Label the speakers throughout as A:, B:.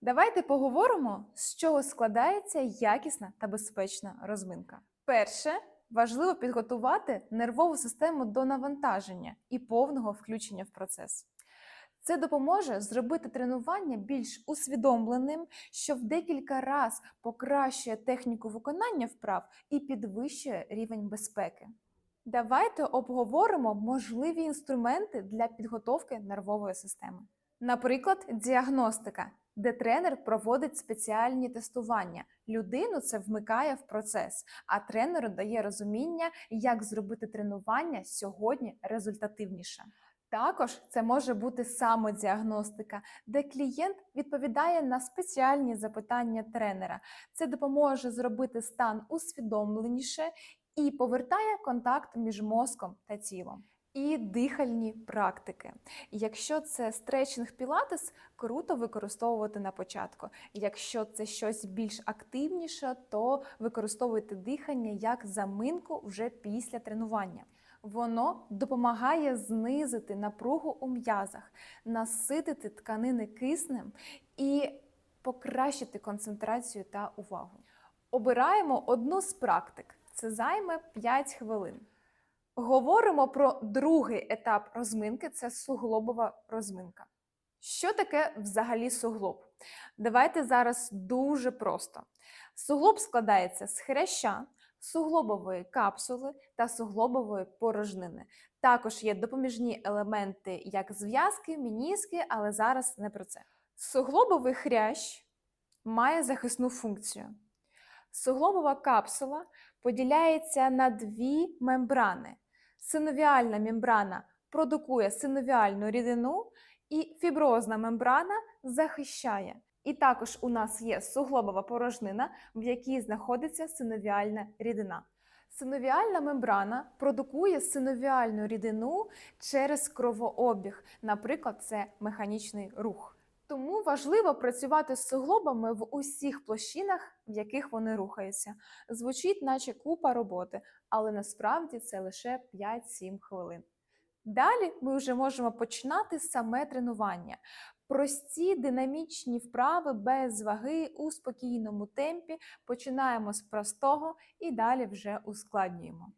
A: Давайте поговоримо, з чого складається якісна та безпечна розминка. Перше, важливо підготувати нервову систему до навантаження і повного включення в процес. Це допоможе зробити тренування більш усвідомленим, що в декілька разів покращує техніку виконання вправ і підвищує рівень безпеки. Давайте обговоримо можливі інструменти для підготовки нервової системи. Наприклад, діагностика, де тренер проводить спеціальні тестування. Людину це вмикає в процес, а тренеру дає розуміння, як зробити тренування сьогодні результативніше. Також це може бути самодіагностика, де клієнт відповідає на спеціальні запитання тренера. Це допоможе зробити стан усвідомленіше і повертає контакт між мозком та тілом. І дихальні практики. Якщо це стретчинг пілатес, круто використовувати на початку. Якщо це щось більш активніше, то використовуйте дихання як заминку вже після тренування. Воно допомагає знизити напругу у м'язах, наситити тканини киснем і покращити концентрацію та увагу. Обираємо одну з практик. Це займе 5 хвилин. Говоримо про другий етап розминки це суглобова розминка. Що таке взагалі суглоб? Давайте зараз дуже просто. Суглоб складається з хряща, суглобової капсули та суглобової порожнини. Також є допоміжні елементи, як зв'язки, мініски, але зараз не про це. Суглобовий хрящ має захисну функцію. Суглобова капсула поділяється на дві мембрани. Синовіальна мембрана продукує синовіальну рідину, і фіброзна мембрана захищає. І також у нас є суглобова порожнина, в якій знаходиться синовіальна рідина. Синовіальна мембрана продукує синовіальну рідину через кровообіг, наприклад, це механічний рух. Тому важливо працювати з суглобами в усіх площинах, в яких вони рухаються. Звучить, наче купа роботи, але насправді це лише 5-7 хвилин. Далі ми вже можемо починати саме тренування. Прості динамічні вправи без ваги у спокійному темпі. Починаємо з простого і далі вже ускладнюємо.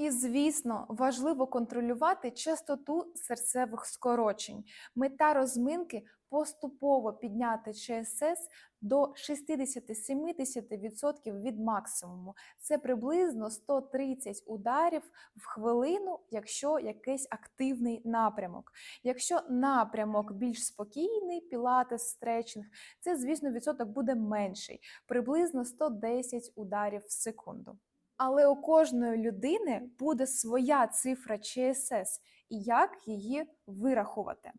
A: І, звісно, важливо контролювати частоту серцевих скорочень. Мета розминки поступово підняти ЧСС до 60-70% від максимуму. Це приблизно 130 ударів в хвилину, якщо якийсь активний напрямок. Якщо напрямок більш спокійний, пілатес, стретчинг, це, звісно, відсоток буде менший, приблизно 110 ударів в секунду. Але у кожної людини буде своя цифра ЧСС і як її вирахувати. Е,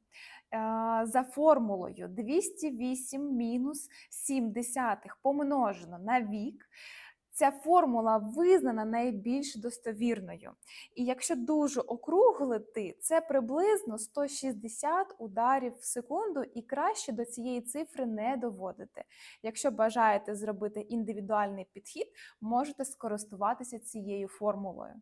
A: За формулою 208 мінус 7 десятих помножено на вік. Ця формула визнана найбільш достовірною. І якщо дуже округлити, це приблизно 160 ударів в секунду, і краще до цієї цифри не доводити. Якщо бажаєте зробити індивідуальний підхід, можете скористуватися цією формулою.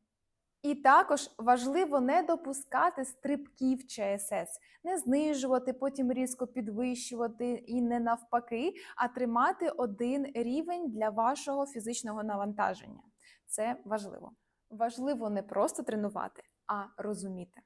A: І також важливо не допускати стрибків ЧСС, не знижувати, потім різко підвищувати і не навпаки, а тримати один рівень для вашого фізичного навантаження. Це важливо. Важливо не просто тренувати, а розуміти.